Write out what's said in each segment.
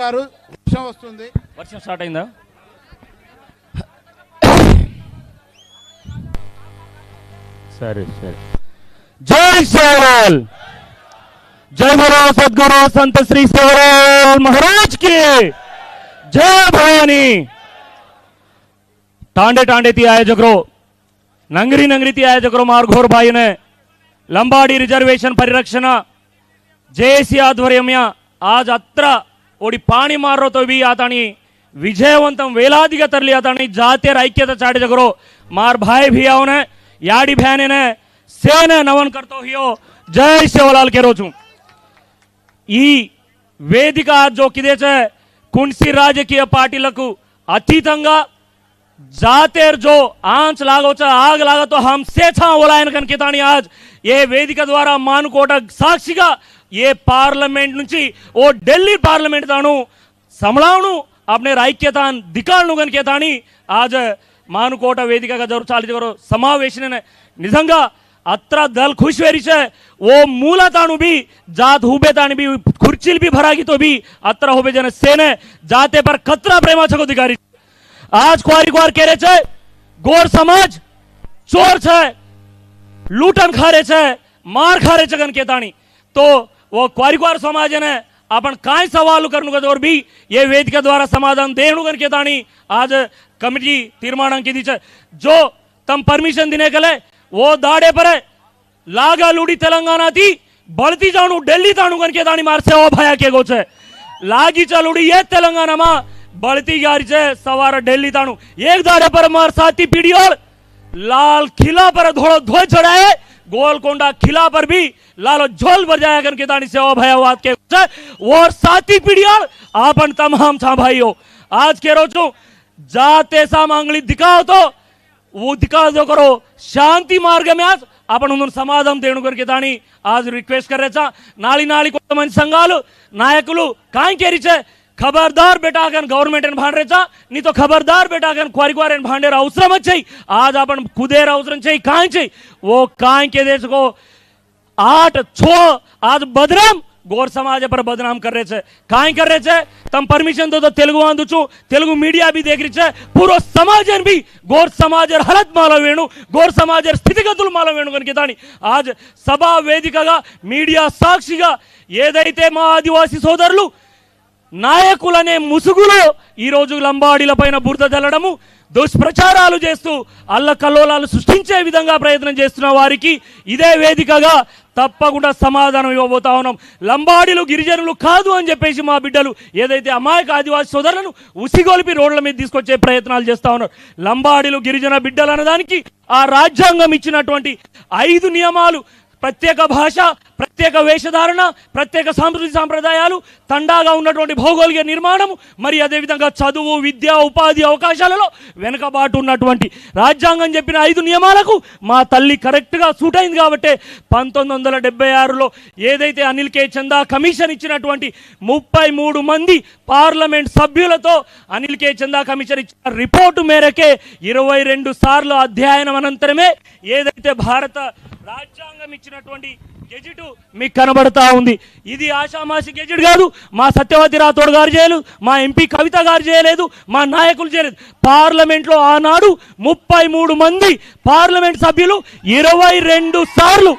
గారు వర్షం వస్తుంది. వర్షం స్టార్ట్ అయిందా? సరే సరే. జై సేవాల్ జై మరో సద్గురు సంత శ్రీ సేవాల్ మహారాజ్కి జయ భవాని! టాండే టాండే తి ఆయోజకురు నంగిరి నంగిరి తి ఆయోజకురు మార్ఘోర్ భాయినే లంబాడి రిజర్వేషన్ పరిరక్షణ జేసి ఆధ్వర్యమ్య ఆజ్ అత్ర ओडी पाणी मारो तो भी अत विजयवंत वेलादिग तरली अत जातीय ऐक्यता चाटी जगरो। मार भाई भी आओने याडी भैने ने सेने नवन करतो हियो। जय सेवालाल के रोजू वेद जो कि कुंसी राजकीय पार्टी अतीत जातेर जो आँच लागोच आग लागो तो हम से छा बोलायन कन आज। ये वेदिक द्वारा मानकोट साक्षिग ఏ పార్లమెంట్ నుంచి ఓ ఢిల్లీ పార్లమెంట్ తాను సమలావును अपने ఐక్యతాన్ దికాలను కనుక తాని ఆజ్ మానుకోట వేదికగా జరు చాలి జరు సమావేశన నిజంగా అత్ర దల్ ఖుష్ వెరిచే ఓ మూల తాను బి జాత్ హుబే తాను బి కుర్చీలు బి భరాగి తో బి అత్ర హుబే జన సేనే జాతే पर खतरा प्रेमाचा अधिकारी आज क्वारी क्वार केरे छे गोर समाज चोर छे लूटन खा रे छे मार खा रे छे के ताणी तो वो ಕ್ವಾರಿಕ್ವಾರ ಸಮಾಜನೇ आपण काय सवाल करणू और भी ये वेदिका द्वारा समाधान देणू कर केतानी आज कमिटी तीर्मानांक की छे जो तम परमिशन देने के लिए वो दाड़े पर लागा लूडी तेलंगाना थी बढ़ती जाणू दिल्ली ताणू कर केतानी मार से ओ भाया के गो छे लागी चलूडी ये तेलंगाना मा बढ़ती जा रही छे सवार दिल्ली ताणू एक दाड़े पर मार साथी पीढ़ी और लाल किला पर धोड़ो धोई चढ़ाए गोलकोंडा किला पर भी लालो झोल बजाया करके दानी सेवा भयावाद के छे। और साथी पीढ़ियाळ आपन तमाम छा भाइयों आज के रोजो जाते सा मांगली दिखाओ तो वो दिखा दो करो शांती मार्ग में आज आपण म्हणून समाधान देणु करके దాని आज రిక్వెస్ట్ करायचा నాళి నాళి కొంతమంది సంఘాలు నాయకులు కాయం खबरदार बेटा अगन गव्हर्नमेंट आणि भांडरेचा नी तो खबरदार बेटा अगन क्वारीक्वार आणि भांडेर अवसरमच छै आज आपण कुदेर अवसरन छै काय छै वो काय के देश को आठ छो आज बदनाम గోర్ సమాజ పర్ బదనాం కర్రే చే కాయ కర్రే చే తమ పర్మిషన్ దో తో తెలుగు ఆందుచు తెలుగు మీడియా బి దేఖ రీ చే పూరో సమాజన్ బి గోర్ సమాజర్ హలత్ మాలవ్ వేణు గోర్ సమాజర్ స్థితిగతులు మాలవ్ వేణు కనుక దాని ఆజ్ సభా వేదికగా మీడియా సాక్షిగా ఏదైతే మా ఆదివాసీ సోదరులు నాయకులనే ముసుగులో ఈరోజు లంబాడీల పైన బురద చల్లడము దుష్ప్రచారాలు చేస్తూ అల్లకల్లోలాలు సృష్టించే విధంగా ప్రయత్నం చేస్తున్న వారికి ఇదే వేదికగా తప్పకుండా సమాధానం ఇవ్వబోతా ఉన్నాం. లంబాడీలు గిరిజనులు కాదు అని చెప్పేసి మా బిడ్డలు ఏదైతే అమాయక ఆదివాసీ సోదరులను ఉసిగొలిపి రోడ్ల మీద తీసుకొచ్చే ప్రయత్నాలు చేస్తా ఉన్నారు. లంబాడీలు గిరిజన బిడ్డలు అన్నదానికి ఆ రాజ్యాంగం ఇచ్చినటువంటి ఐదు నియమాలు ప్రత్యేక భాష ప్రత్యేక వేషధారణ ప్రత్యేక సాంస్కృతిక సాంప్రదాయాలు తండాగా ఉన్నటువంటి భౌగోళిక నిర్మాణం మరి అదేవిధంగా చదువు విద్య ఉపాధి అవకాశాలలో వెనుకబాటు ఉన్నటువంటి రాజ్యాంగం చెప్పిన ఐదు నియమాలకు మా తల్లి కరెక్ట్గా సూట్ అయింది కాబట్టి పంతొమ్మిది వందల డెబ్బై ఆరులో ఏదైతే అనిల్ కే. చందా కమిషన్ ఇచ్చినటువంటి ముప్పై మూడు మంది పార్లమెంట్ సభ్యులతో అనిల్ కే. చందా కమిషన్ ఇచ్చిన రిపోర్టు మేరకే ఇరవై రెండు సార్లు అధ్యయనం అనంతరమే ఏదైతే భారత రాజ్యాంగం ఇచ్చినటువంటి గెజిట్ మీకు కనబడతా ఉంది. ఇది ఆషామాసి గెజిట్ కాదు మా సత్యవతి రాథోడ్ గారు చేయలేదు మా ఎంపీ కవిత గారు చేయలేదు మా నాయకులు చేయలేదు. పార్లమెంట్లో ఆనాడు ముప్పై మూడు మంది పార్లమెంట్ సభ్యులు ఇరవై రెండు సార్లు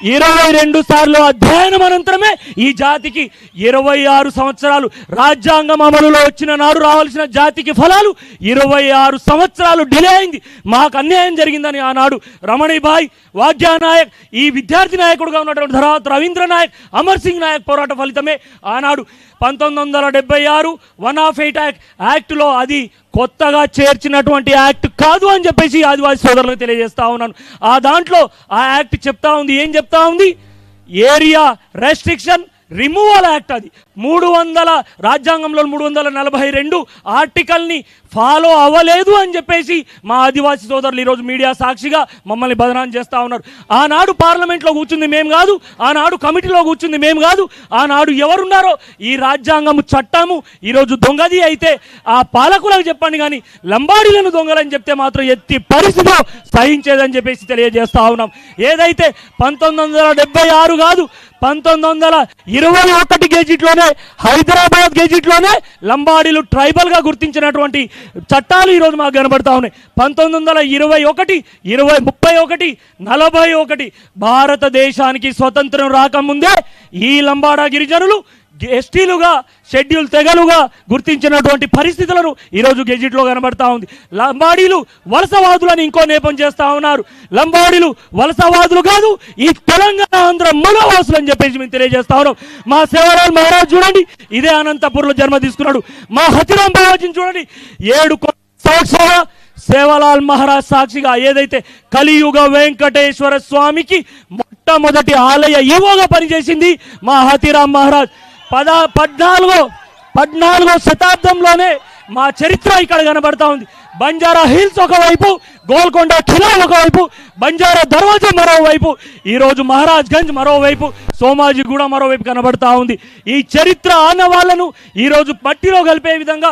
ఇరవై రెండు సార్లు అధ్యయనం అనంతరమే ఈ జాతికి ఇరవై ఆరు సంవత్సరాలు రాజ్యాంగం అమలులో వచ్చిన నాడు రావాల్సిన జాతికి ఫలాలు ఇరవై ఆరు సంవత్సరాలు డిలే అయింది. మాకు అన్యాయం జరిగిందని ఆనాడు రమణిబాయ్ వాగ్యా నాయక్ ఈ విద్యార్థి నాయకుడుగా ఉన్నటువంటి తర్వాత రవీంద్ర నాయక్ అమర్ సింగ్ నాయక్ పోరాట ఫలితమే. ఆనాడు పంతొమ్మిది వందల డెబ్బై ఆరు వన్ ఆఫ్ ఎయిట్ యాక్ట్ యాక్ట్లో అది కొత్తగా చేర్చినటువంటి యాక్ట్ కాదు అని చెప్పేసి ఆదివాసీ సోదరులకు తెలియజేస్తా ఉన్నాను. ఆ దాంట్లో ఆ యాక్ట్ చెప్తా ఉంది. ఏం చెప్తా ఉంది? ఏరియా రెస్ట్రిక్షన్ రిమూవల్ యాక్ట్ అది. మూడు వందల రాజ్యాంగంలో మూడు వందల నలభై రెండు ఆర్టికల్ని ఫాలో అవ్వలేదు అని చెప్పేసి మా ఆదివాసీ సోదరులు ఈరోజు మీడియా సాక్షిగా మమ్మల్ని బదనాం చేస్తూ ఉన్నారు. ఆనాడు పార్లమెంట్లో కూర్చుంది మేము కాదు ఆనాడు కమిటీలో కూర్చుంది మేము కాదు ఆనాడు ఎవరున్నారో ఈ రాజ్యాంగం చట్టము ఈరోజు దొంగది అయితే ఆ పాలకులకు చెప్పండి కానీ లంబాడీలను దొంగలని చెప్తే మాత్రం ఎత్తి పరిస్థితిలో సహించేదని చెప్పేసి తెలియజేస్తా ఉన్నాం. ఏదైతే పంతొమ్మిది వందల డెబ్బై ఆరు కాదు పంతొమ్మిది వందల ఇరవై ఒకటి గెజిట్లోనే హైదరాబాద్ గెజిట్లోనే లంబాడీలు ట్రైబల్గా గుర్తించినటువంటి చట్టాలు ఈరోజు మాకు కనబడతా ఉన్నాయి. పంతొమ్మిది వందల ఇరవై ఒకటి ఇరవై ముప్పై ఒకటి నలభై ఒకటి. భారతదేశానికి స్వతంత్రం రాకముందే ఈ లంబాడా గిరిజనులు ఎస్టీలుగా షెడ్యూల్ తెగలుగా గుర్తించినటువంటి పరిస్థితులను ఈరోజు గెజిట్లో కనబడతా ఉంది. లంబాడీలు వలసవాదులని ఇంకో నేపం చేస్తా ఉన్నారు. లంబాడీలు వలసవాదులు కాదు ఈ తెలంగాణ ఆంధ్ర మూలవాసులు అని చెప్పేసి మేము తెలియజేస్తా ఉన్నాం. మా సేవరాల్ మహారాజ్ చూడండి ఇదే అనంతపూర్లో జన్మ తీసుకున్నాడు. మా హతిరాం బాబాజీని చూడండి ఏడు సంవత్సరాల సేవలాల్ మహారాజ్ సాక్షిగా ఏదైతే కలియుగ వెంకటేశ్వర స్వామికి మొట్టమొదటి ఆలయ ఈవోగా పనిచేసింది మా హతిరామ్ మహారాజ్. పద పద్నాలుగో పద్నాలుగో శతాబ్దంలోనే మా చరిత్ర ఇక్కడ కనబడతా ఉంది. బంజారా హిల్స్ ఒకవైపు గోల్కొండ ఖిలా ఒకవైపు బంజారా దర్వాజా మరోవైపు ఈరోజు మహారాజ్ గంజ్ మరోవైపు సోమాజీ కూడా మరోవైపు కనబడతా ఉంది. ఈ చరిత్ర ఆనవాళ్ళను ఈరోజు పట్టిలో కలిపే విధంగా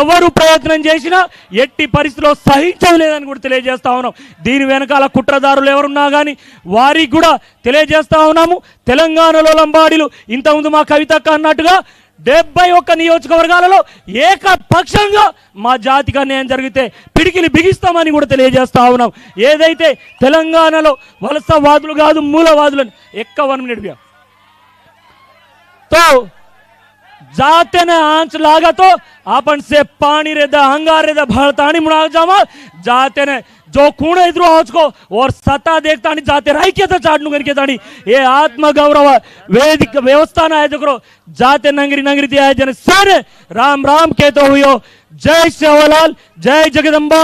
ఎవరు ప్రయత్నం చేసినా ఎట్టి పరిస్థితిలో సహించలేదని కూడా తెలియజేస్తా ఉన్నాం. దీని వెనకాల కుట్రదారులు ఎవరున్నా కానీ వారికి కూడా తెలియజేస్తా ఉన్నాము. తెలంగాణలో లంబాడీలు ఇంతకుముందు మా కవితక్క అన్నట్టుగా డెబ్బై ఒక్క నియోజకవర్గాలలో ఏకపక్షంగా మా జాతికి అన్యాయం జరిగితే పిడికిలు బిగిస్తామని కూడా తెలియజేస్తా ఉన్నాం ఏదైతే తెలంగాణలో వలసవాదులు కాదు మూలవాదులని ఎక్క వన్ మినిట్ భయ్యా. जाते ने आँच लागत तो ಜಾತೆನ ಆಂಚಲಾಗತೋ ಆಪಣ್ ಸೆ ಪಾಣಿ ರೆದ ಹಂಗಾರೆದ ಭಳತಾಣಿ ಮುಣಾಗ जाते ने जो खूण इधर आज को और सत्ता देखता नहीं जाते राय के चाटनु करके तानी ये आत्मा गौरव वैदिक व्यवस्था ना है जो जाते नंगरी नंगरी दिया जन सर राम राम कहते हुए जय श्यावलाल जय जगदम्बा